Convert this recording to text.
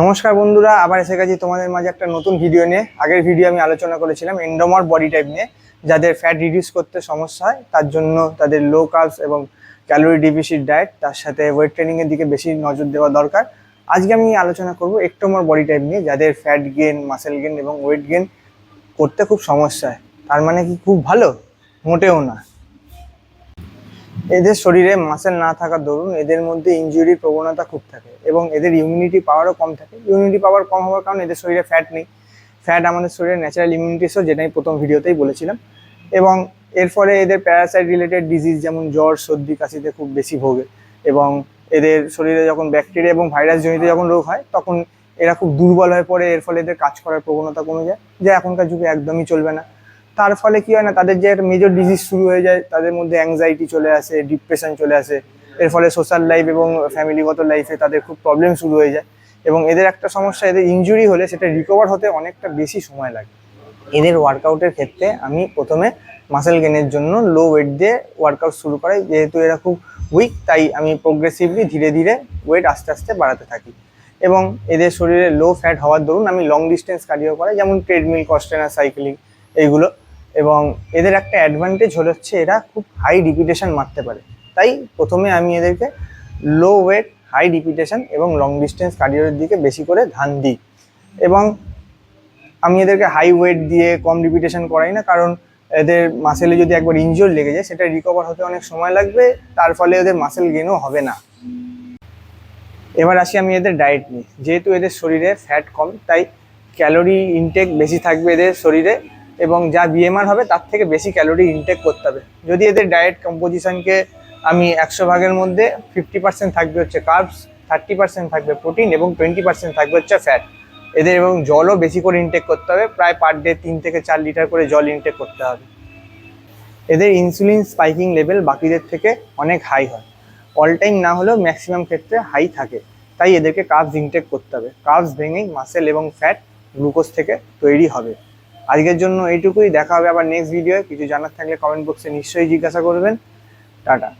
নমস্কার বন্ধুরা, আবার এসে গেছি তোমাদের মাঝে একটা নতুন ভিডিও নিয়ে। আগের ভিডিও আমি আলোচনা করেছিলাম এন্ডোমর বডি টাইপ নিয়ে। যাদের ফ্যাট রিডিউস করতে সমস্যা হয়, তার জন্য তাদের লো কার্বস এবং ক্যালোরি ডিফিসিট ডায়েট তার সাথে ওয়েট ট্রেনিং এর দিকে বেশি নজর দেওয়া দরকার। আজকে আমি আলোচনা করব একটোমর বডি টাইপ নিয়ে, যাদের ফ্যাট গেন মাসেল গেন এবং ওয়েট গেন করতে খুব সমস্যা হয়। তার মানে কি খুব ভালো? মোটেও না। এদের শরীরে মাসেল না থাকার দরুন এদের মধ্যে ইনজুরির প্রবণতা খুব থাকে এবং এদের ইমিউনিটি পাওয়ারও কম থাকে। ইমিউনিটি পাওয়ার কম হওয়ার কারণে এদের শরীরে ফ্যাট নেই। ফ্যাট আমাদের শরীরে ন্যাচারাল ইমিউনিটি সোর্স যেটা আমি প্রথম ভিডিওতেই বলেছিলাম। এবং এর ফলে এদের প্যারাসাইট রিলেটেড ডিজিজ যেমন জ্বর, সর্দি, কাশিতে খুব বেশি ভোগে এবং এদের শরীরে যখন ব্যাকটেরিয়া এবং ভাইরাস জনিত যখন রোগ হয়, তখন এরা খুব দুর্বল হয়ে পড়ে। এর ফলে এদের কাজ করার প্রবণতা কমে যায়। যা এখনকার যুগে একদমই চলবে না। তার ফলে কি হয় না, তাদের যে একটা মেজর ডিজিজ শুরু হয়ে যায়, তাদের মধ্যে অ্যাংজাইটি চলে আসে ডিপ্রেশন চলে আসে। এর ফলে সোশ্যাল লাইফ এবং ফ্যামিলিগত লাইফে তাদের খুব প্রবলেম শুরু হয়ে যায়। এবং এদের একটা সমস্যা, এদের ইনজুরি হলে সেটা রিকভার হতে অনেকটা বেশি সময় লাগে। এদের ওয়ার্কআউটের ক্ষেত্রে আমি প্রথমে মাসেল গেনের জন্য লো ওয়েট দিয়ে ওয়ার্কআউট শুরু করাই। যেহেতু এরা খুব উইক তাই আমি প্রোগ্রেসিভলি ধীরে ধীরে ওয়েট আস্তে আস্তে বাড়াতে থাকি। এবং এদের শরীরে লো ফ্যাট হওয়ার দরুন আমি লং ডিস্টেন্স কার্ডিও করাই, যেমন ট্রেডমিল কস্টেনার সাইক্লিং এইগুলো এবং এদের একটা অ্যাডভান্টেজ হলো হচ্ছে এরা খুব হাই রিপিটেশন মারতে পারে। তাই প্রথমে আমি এদেরকে লো ওয়েট হাই রিপিটেশন এবং লং ডিস্টেন্স কার্ডিওর দিকে বেশি করে ধান দিই। এবং আমি এদেরকে হাই ওয়েট দিয়ে কম রিপিটেশন করাই না, কারণ এদের মাসেলে যদি একবার ইনজোর লেগে যায়, সেটা রিকভার হতে অনেক সময় লাগবে, তার ফলে এদের মাসেল গেনও হবে না। এবার আসি আমি এদের ডায়েট নিই যেহেতু এদের শরীরে ফ্যাট কম, তাই ক্যালোরি ইনটেক বেশি থাকবে এদের শরীরে। এবং যা বিএমআর হবে তার থেকে বেশি ক্যালোরি ইনটেক করতে হবে। যদি এদের ডায়েট কম্পোজিশনকে আমি একশো ভাগের মধ্যে ফিফটি পার্সেন্ট থাকবে হচ্ছে কার্বস থার্টি পার্সেন্ট থাকবে প্রোটিন এবং টোয়েন্টি পার্সেন্ট থাকবে হচ্ছে ফ্যাট এদের এবং জলও বেশি করে ইনটেক করতে হবে, প্রায় পার ডে তিন থেকে চার লিটার করে জল ইনটেক করতে হবে। এদের ইনসুলিন স্পাইকিং লেভেল বাকিদের থেকে অনেক হাই হয়। অল টাইম না হলেও ম্যাক্সিমাম ক্ষেত্রে হাই থাকে। তাই এদেরকে কার্বস ইনটেক করতে হবে। কার্বস ভেঙেই মাসেল এবং ফ্যাট গ্লুকোজ থেকে তৈরি হবে। আজকের জন্য এইটুকুই। দেখা হবে আবার নেক্সট ভিডিও কিছু জানার থাকলে কমেন্ট বক্সে নিশ্চয়ই জিজ্ঞাসা করবেন। টাটা।